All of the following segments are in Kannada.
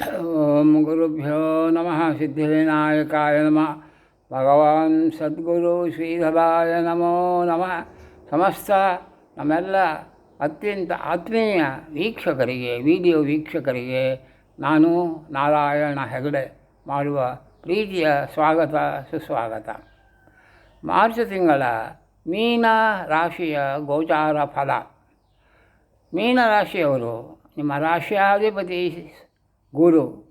ಓಂ ಗುರುಭ್ಯೋ ನಮಃ ಸಿದ್ಧಿವಿನಾಯಕಾಯ ನಮಃ ಭಗವಾನ್ ಸದ್ಗುರು ಶ್ರೀಧರಾಯ ನಮೋ ನಮಃ ಸಮಸ್ತ ನಮ್ಮೆಲ್ಲ ಅತ್ಯಂತ ಆತ್ಮೀಯ ವೀಕ್ಷಕರಿಗೆ, ವಿಡಿಯೋ ವೀಕ್ಷಕರಿಗೆ ನಾನು ನಾರಾಯಣ ಹೆಗಡೆ ಮಾಡುವ ಪ್ರೀತಿಯ ಸ್ವಾಗತ, ಸುಸ್ವಾಗತ. ಮಾರ್ಚ್ ತಿಂಗಳ ಮೀನ ರಾಶಿಯ ಗೋಚಾರ ಫಲ. ಮೀನ ರಾಶಿಯವರು ನಿಮ್ಮ ರಾಶಿಯಾಧಿಪತಿ ಗುರು.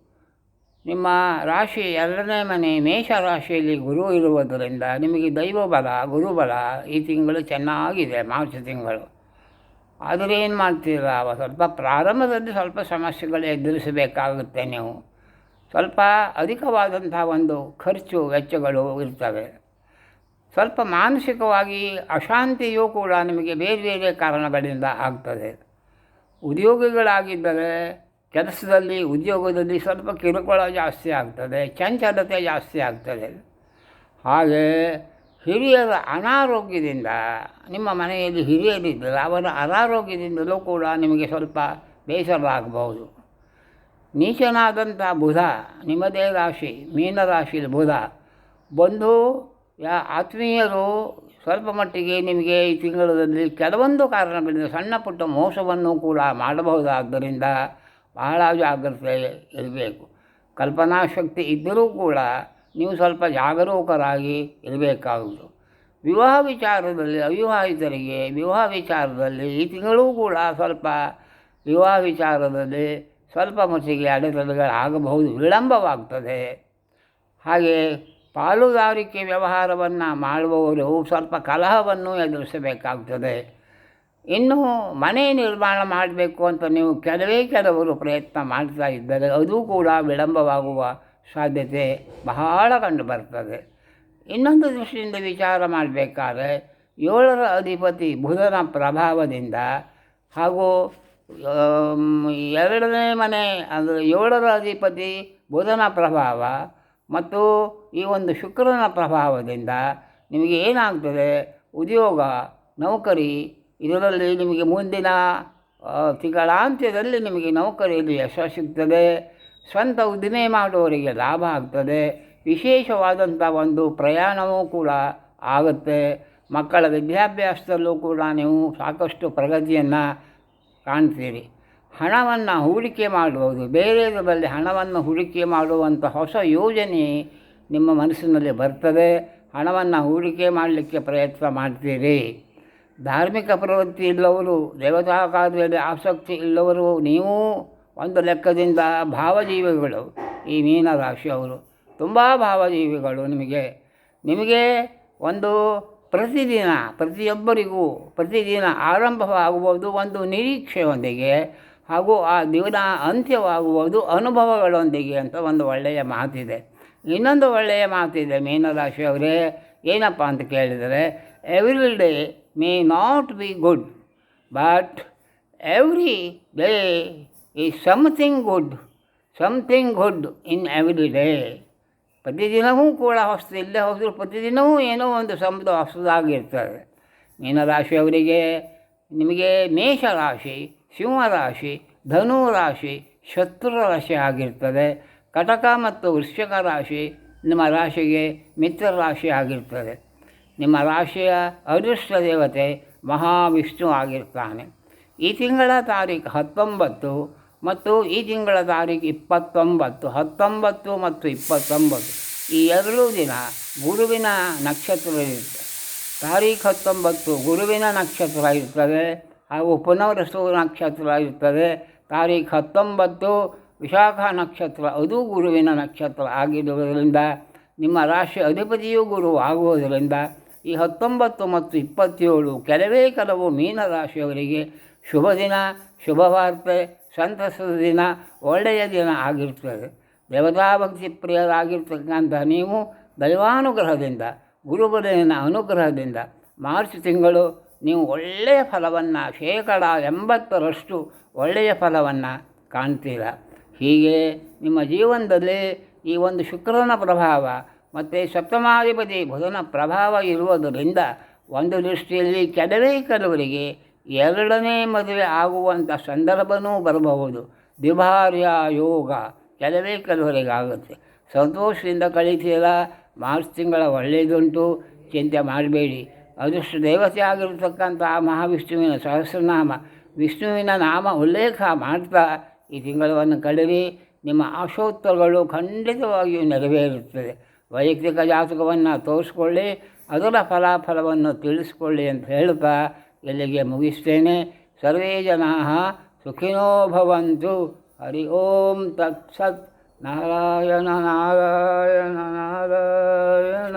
ನಿಮ್ಮ ರಾಶಿ ಎರಡನೇ ಮನೆ ಮೇಷ ರಾಶಿಯಲ್ಲಿ ಗುರು ಇರುವುದರಿಂದ ನಿಮಗೆ ದೈವ ಬಲ ಗುರುಬಲ ಈ ತಿಂಗಳು ಚೆನ್ನಾಗಿದೆ ಮಾರ್ಚ್ ತಿಂಗಳು. ಆದರೆ ಏನು ಮಾಡ್ತೀರಾ? ಸ್ವಲ್ಪ ಪ್ರಾರಂಭದಲ್ಲಿ ಸ್ವಲ್ಪ ಸಮಸ್ಯೆಗಳು ಎದುರಿಸಬೇಕಾಗುತ್ತೆ ನೀವು. ಸ್ವಲ್ಪ ಅಧಿಕವಾದಂಥ ಒಂದು ಖರ್ಚು, ವೆಚ್ಚಗಳು ಇರ್ತವೆ. ಸ್ವಲ್ಪ ಮಾನಸಿಕವಾಗಿ ಅಶಾಂತಿಯೂ ಕೂಡ ನಿಮಗೆ ಬೇರೆ ಬೇರೆ ಕಾರಣಗಳಿಂದ ಆಗ್ತದೆ. ಉದ್ಯೋಗಿಗಳಾಗಿದ್ದರೆ ಕೆಲಸದಲ್ಲಿ, ಉದ್ಯೋಗದಲ್ಲಿ ಸ್ವಲ್ಪ ಕಿರುಕುಳ ಜಾಸ್ತಿ ಆಗ್ತದೆ, ಚಂಚಲತೆ ಜಾಸ್ತಿ ಆಗ್ತದೆ. ಹಾಗೆ ಹಿರಿಯರ ಅನಾರೋಗ್ಯದಿಂದ, ನಿಮ್ಮ ಮನೆಯಲ್ಲಿ ಹಿರಿಯರಿದ್ದರೆ ಅವರ ಅನಾರೋಗ್ಯದಿಂದಲೂ ಕೂಡ ನಿಮಗೆ ಸ್ವಲ್ಪ ಬೇಸರ ಆಗಬಹುದು. ನೀಚನಾದಂಥ ಬುಧ, ನಿಮ್ಮದೇ ರಾಶಿ ಮೀನರಾಶಿಯಲ್ಲಿ ಬುಧ, ಬಂದು ಯಾ ಆತ್ಮೀಯರು ಸ್ವಲ್ಪ ಮಟ್ಟಿಗೆ ನಿಮಗೆ ಈ ತಿಂಗಳಲ್ಲಿ ಕೆಲವೊಂದು ಕಾರಣಗಳಿಂದ ಸಣ್ಣ ಪುಟ್ಟ ಮೋಸವನ್ನು ಕೂಡ ಮಾಡಬಹುದಾದ್ದರಿಂದ ಬಹಳ ಜಾಗ್ರತೆ ಇರಬೇಕು. ಕಲ್ಪನಾಶಕ್ತಿ ಇದ್ದರೂ ಕೂಡ ನೀವು ಸ್ವಲ್ಪ ಜಾಗರೂಕರಾಗಿ ಇರಬೇಕಾಗುವುದು. ವಿವಾಹ ವಿಚಾರದಲ್ಲಿ, ಅವಿವಾಹಿತರಿಗೆ ವಿವಾಹ ವಿಚಾರದಲ್ಲಿ ಈ ತಿಂಗಳು ಕೂಡ ಸ್ವಲ್ಪ ವಿವಾಹ ವಿಚಾರದಲ್ಲಿ ಸ್ವಲ್ಪ ಮಟ್ಟಿಗೆ ಅಡೆತಡೆಗಳಾಗಬಹುದು, ವಿಳಂಬವಾಗ್ತದೆ. ಹಾಗೆ ಪಾಲುದಾರಿಕೆ ವ್ಯವಹಾರವನ್ನು ಮಾಡುವವರು ಸ್ವಲ್ಪ ಕಲಹವನ್ನು ಎದುರಿಸಬೇಕಾಗ್ತದೆ. ಇನ್ನು ಮನೆ ನಿರ್ಮಾಣ ಮಾಡಬೇಕು ಅಂತ ನೀವು ಕೆಲವೇ ಕೆಲವರು ಪ್ರಯತ್ನ ಮಾಡ್ತಾ ಇದ್ದರೆ ಅದು ಕೂಡ ವಿಳಂಬವಾಗುವ ಸಾಧ್ಯತೆ ಬಹಳ ಕಂಡು ಬರ್ತದೆ. ಇನ್ನೊಂದು ದೃಷ್ಟಿಯಿಂದ ವಿಚಾರ ಮಾಡಬೇಕಾದ್ರೆ ಏಳರ ಅಧಿಪತಿ ಬುಧನ ಪ್ರಭಾವದಿಂದ ಹಾಗೂ ಎರಡನೇ ಮನೆ ಅಂದರೆ ಏಳರ ಅಧಿಪತಿ ಬುಧನ ಪ್ರಭಾವ ಮತ್ತು ಈ ಒಂದು ಶುಕ್ರನ ಪ್ರಭಾವದಿಂದ ನಿಮಗೆ ಏನಾಗ್ತದೆ? ಉದ್ಯೋಗ, ನೌಕರಿ ಇದರಲ್ಲಿ ನಿಮಗೆ ಮುಂದಿನ ತಿಂಗಳಾಂತ್ಯದಲ್ಲಿ ನಿಮಗೆ ನೌಕರಿಯಲ್ಲಿ ಯಶಸ್ಸು ಸಿಗ್ತದೆ. ಸ್ವಂತ ಉದ್ದಿಮೆ ಮಾಡುವವರಿಗೆ ಲಾಭ ಆಗ್ತದೆ. ವಿಶೇಷವಾದಂಥ ಒಂದು ಪ್ರಯಾಣವೂ ಕೂಡ ಆಗುತ್ತೆ. ಮಕ್ಕಳ ವಿದ್ಯಾಭ್ಯಾಸದಲ್ಲೂ ಕೂಡ ನೀವು ಸಾಕಷ್ಟು ಪ್ರಗತಿಯನ್ನು ಕಾಣ್ತೀರಿ. ಹಣವನ್ನು ಹೂಡಿಕೆ ಮಾಡುವುದು ಬೇರೆಯವರಲ್ಲಿ ಹಣವನ್ನು ಹೂಡಿಕೆ ಮಾಡುವಂಥ ಹೊಸ ಯೋಜನೆ ನಿಮ್ಮ ಮನಸ್ಸಿನಲ್ಲಿ ಬರ್ತದೆ. ಹಣವನ್ನು ಹೂಡಿಕೆ ಮಾಡಲಿಕ್ಕೆ ಪ್ರಯತ್ನ ಮಾಡ್ತೀರಿ. ಧಾರ್ಮಿಕ ಪ್ರವೃತ್ತಿ ಇಲ್ಲವರು ದೇವತಾ ಕಾರ್ಯದಲ್ಲಿ ಆಸಕ್ತಿ ಇಲ್ಲವರು, ನೀವು ಒಂದು ಲೆಕ್ಕದಿಂದ ಭಾವಜೀವಿಗಳು. ಈ ಮೀನರಾಶಿಯವರು ತುಂಬ ಭಾವಜೀವಿಗಳು ನಿಮಗೆ. ನಿಮಗೆ ಒಂದು ಪ್ರತಿದಿನ, ಪ್ರತಿಯೊಬ್ಬರಿಗೂ ಪ್ರತಿದಿನ ಆರಂಭವಾಗುವುದು ಒಂದು ನಿರೀಕ್ಷೆಯೊಂದಿಗೆ ಹಾಗೂ ಆ ದಿನ ಅಂತ್ಯವಾಗುವುದು ಅನುಭವಗಳೊಂದಿಗೆ ಅಂತ ಒಂದು ಒಳ್ಳೆಯ ಮಾತಿದೆ. ಇನ್ನೊಂದು ಒಳ್ಳೆಯ ಮಾತಿದೆ ಮೀನರಾಶಿಯವರೇ ಏನಪ್ಪ ಅಂತ ಕೇಳಿದರೆ every day may not be good but every day is something good something good in every day ಪ್ರತಿದಿನವೂ ಕೂಡ ಹೊಸದು ಇಲ್ಲದೆ ಹೋದರೂ ಪ್ರತಿದಿನವೂ ಏನೋ ಒಂದು ಸಂಬಂಧ ಹೊಸದಾಗಿರ್ತದೆ ಮೀನರಾಶಿಯವರಿಗೆ ನಿಮಗೆ ಮೇಷರಾಶಿ, ಸಿಂಹರಾಶಿ ಧನು ರಾಶಿ ಶತ್ರು ರಾಶಿ ಆಗಿರ್ತದೆ. ಕಟಕ ಮತ್ತು ವೃಶ್ಚಿಕ ರಾಶಿ ನಿಮ್ಮ ರಾಶಿಗೆ ಮಿತ್ರ ರಾಶಿ ಆಗಿರ್ತದೆ. ನಿಮ್ಮ ರಾಶಿಯ ಅದೃಷ್ಟ ದೇವತೆ ಮಹಾವಿಷ್ಣು ಆಗಿರ್ತಾನೆ. ಈ ತಿಂಗಳ ತಾರೀಕು ಹತ್ತೊಂಬತ್ತು ಮತ್ತು ಈ ತಿಂಗಳ ತಾರೀಕು ಇಪ್ಪತ್ತೊಂಬತ್ತು, ಹತ್ತೊಂಬತ್ತು ಮತ್ತು ಇಪ್ಪತ್ತೊಂಬತ್ತು. ಈ ಎರಡೂ ದಿನ ಗುರುವಿನ ನಕ್ಷತ್ರ ಇರುತ್ತೆ. ತಾರೀಖು ಹತ್ತೊಂಬತ್ತು ಗುರುವಿನ ನಕ್ಷತ್ರ ಇರ್ತದೆ, ಹಾಗೂ ಪುನರ್ಸು ನಕ್ಷತ್ರ ಇರ್ತದೆ. ತಾರೀಖು ಹತ್ತೊಂಬತ್ತು ವಿಶಾಖ ನಕ್ಷತ್ರ, ಅದು ಗುರುವಿನ ನಕ್ಷತ್ರ ಆಗಿರುವುದರಿಂದ, ನಿಮ್ಮ ರಾಶಿ ಅಧಿಪತಿಯೂ ಗುರು ಆಗುವುದರಿಂದ ಈ ಹತ್ತೊಂಬತ್ತು ಮತ್ತು ಇಪ್ಪತ್ತೇಳು ಕೆಲವೇ ಕೆಲವು ಮೀನರಾಶಿಯವರಿಗೆ ಶುಭ ದಿನ ಶುಭವಾರ್ತೆ ಸಂತಸದ ದಿನ, ಒಳ್ಳೆಯ ದಿನ ಆಗಿರ್ತದೆ ದೇವತಾಭಕ್ತಿ ಪ್ರಿಯರಾಗಿರ್ತಕ್ಕಂಥ ನೀವು ದೈವಾನುಗ್ರಹದಿಂದ, ಗುರುಬಲಿನ ಅನುಗ್ರಹದಿಂದ ಮಾರ್ಚ್ ತಿಂಗಳು ನೀವು ಒಳ್ಳೆಯ ಫಲವನ್ನು, ಶೇಕಡ ಎಂಬತ್ತರಷ್ಟು ಒಳ್ಳೆಯ ಫಲವನ್ನು ಕಾಣ್ತೀರ. ಹೀಗೆ ನಿಮ್ಮ ಜೀವನದಲ್ಲಿ ಈ ಒಂದು ಶುಕ್ರನ ಪ್ರಭಾವ ಮತ್ತು ಸಪ್ತಮಾಧಿಪತಿ ಬುಧನ ಪ್ರಭಾವ ಇರುವುದರಿಂದ ಒಂದು ದೃಷ್ಟಿಯಲ್ಲಿ ಕೆಲವೇ ಕೆಲವರಿಗೆ ಎರಡನೇ ಮದುವೆ ಆಗುವಂಥ ಸಂದರ್ಭವೂ ಬರಬಹುದು. ದ್ವಿಭಾರ್ಯ ಯೋಗ ಕೆಲವೇ ಕೆಲವರಿಗೆ ಆಗುತ್ತೆ ಸಂತೋಷದಿಂದ ಕಳಿಸಿಲ್ಲ ಮಾರ್ಚ್ ತಿಂಗಳ ಒಳ್ಳೆಯದುಂಟು, ಚಿಂತೆ ಮಾಡಬೇಡಿ. ಅದೃಷ್ಟ ದೇವತೆ ಆಗಿರತಕ್ಕಂಥ ಮಹಾವಿಷ್ಣುವಿನ ಸಹಸ್ರನಾಮ, ವಿಷ್ಣುವಿನ ನಾಮ ಉಲ್ಲೇಖ ಮಾಡ್ತಾ ಈ ತಿಂಗಳವನ್ನು ಕಳೆರಿ. ನಿಮ್ಮ ಆಶೋತ್ತರಗಳು ಖಂಡಿತವಾಗಿಯೂ ನೆರವೇರುತ್ತದೆ. ವೈಯಕ್ತಿಕ ಜಾತಕವನ್ನು ತೋರಿಸ್ಕೊಳ್ಳಿ, ಅದರ ಫಲಾಫಲವನ್ನು ತಿಳಿಸ್ಕೊಳ್ಳಿ ಅಂತ ಹೇಳ್ತಾ ಇಲ್ಲಿಗೆ ಮುಗಿಸ್ತೇನೆ. ಸರ್ವೇ ಜನಾ ಸುಖಿನೋ ಭವಂತು. ಹರಿ ಓಂ ತತ್ಸತ್ ನಾರಾಯಣ ನಾರಾಯಣ ನಾರಾಯಣ.